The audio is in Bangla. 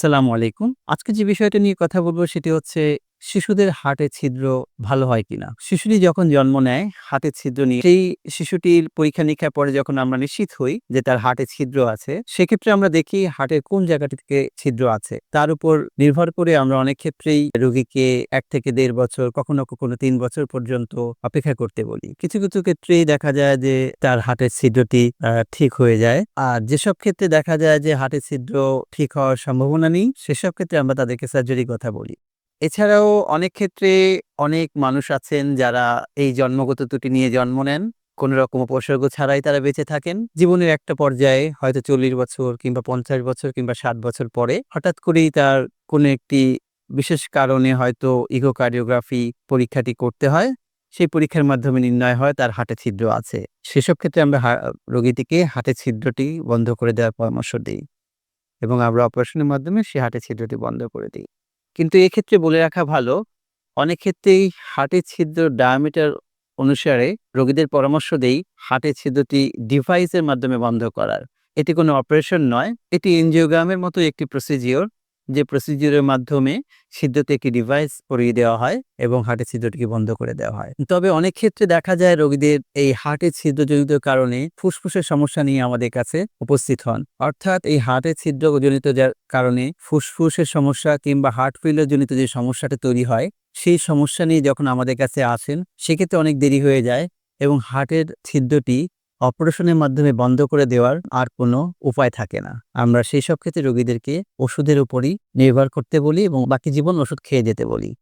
আসসালামু আলাইকুম। আজকে যে বিষয়টা নিয়ে কথা বলব সেটি হচ্ছে শিশুদের হাটে ছিদ্র ভালো হয় কিনা? শিশুটি যখন জন্ম নেয় হার্টে ছিদ্র নিয়ে সেই শিশুটির পরীক্ষা-নিরীক্ষার পরে যখন আমরা নিশ্চিত হই যে তার হাটে ছিদ্র আছে, সেক্ষেত্রে আমরা দেখি হাটের কোন জায়গাটি থেকে ছিদ্র আছে। তার উপর নির্ভর করে আমরা অনেক ক্ষেত্রেই রোগীকে এক থেকে দেড় বছর কখনো, কখনো তিন বছর পর্যন্ত অপেক্ষা করতে বলি। কিছু, কিছু ক্ষেত্রেই দেখা যায় যে তার হাটের ছিদ্রটি ঠিক হয়ে যায়। আর যেসব ক্ষেত্রে দেখা যায় যে হাটের ছিদ্র ঠিক হওয়ার সম্ভাবনা নেই, সেসব ক্ষেত্রে আমরা তাদেরকে সার্জারির কথা বলি। এছাড়াও অনেক ক্ষেত্রে অনেক মানুষ আছেন যারা এই জন্মগত ত্রুটি নিয়ে জন্ম নেন। কোন রকম উপসর্গ ছাড়াই তারা বেঁচে থাকেন। জীবনের একটা পর্যায়ে হয়তো ৪০ বছর কিংবা ৫০ বছর কিংবা ৬০ বছর পরে হঠাৎ করেই তার কোনো একটি বিশেষ কারণে হয়তো ইকোকার্ডিওগ্রাফি পরীক্ষাটি করতে হয়। সেই পরীক্ষার মাধ্যমে নির্ণয় হয় তার হাটে ছিদ্র আছে। সেসব ক্ষেত্রে আমরা রোগীটিকে হাটে ছিদ্রটি বন্ধ করে দেওয়ার পরামর্শ দিই এবং আমরা অপারেশনের মাধ্যমে সে হাটে ছিদ্রটি বন্ধ করে দেই। কিন্তু এক্ষেত্রে বলে রাখা ভালো, অনেক ক্ষেত্রেই হাটের ছিদ্র ডায়ামিটার অনুসারে রোগীদের পরামর্শ দেই হাটের ছিদ্রটি ডিভাইসের মাধ্যমে বন্ধ করার। এটি কোনো অপারেশন নয়। এটি এনজিওগ্রামের মতো একটি প্রসিজিওর যে প্রসিজিওরের মাধ্যমে সিদ্ধতে একটি ডিভাইস পরিয়ে দেওয়া হয় এবং হার্টের ছিদ্রটিকে বন্ধ করে দেওয়া হয়। তবে অনেক ক্ষেত্রে দেখা যায় রোগীদের এই হার্টের ছিদ্রজনিত কারণে ফুসফুসের সমস্যা নিয়ে আমাদের কাছে উপস্থিত হন। অর্থাৎ এই হার্টের ছিদ্রজনিত যার কারণে ফুসফুসের সমস্যা কিংবা হার্ট ফেইলিউর জনিত যে সমস্যাটা তৈরি হয়, সেই সমস্যা নিয়ে যখন আমাদের কাছে আসেন, সেক্ষেত্রে অনেক দেরি হয়ে যায় এবং হার্টের ছিদ্রটি অপারেশনের মাধ্যমে বন্ধ করে দেওয়ার আর কোনো উপায় থাকে না। আমরা সেই সব ক্ষেত্রে রোগীদেরকে ওষুধের উপরই নির্ভর করতে বলি এবং বাকি জীবন ওষুধ খেয়ে যেতে বলি।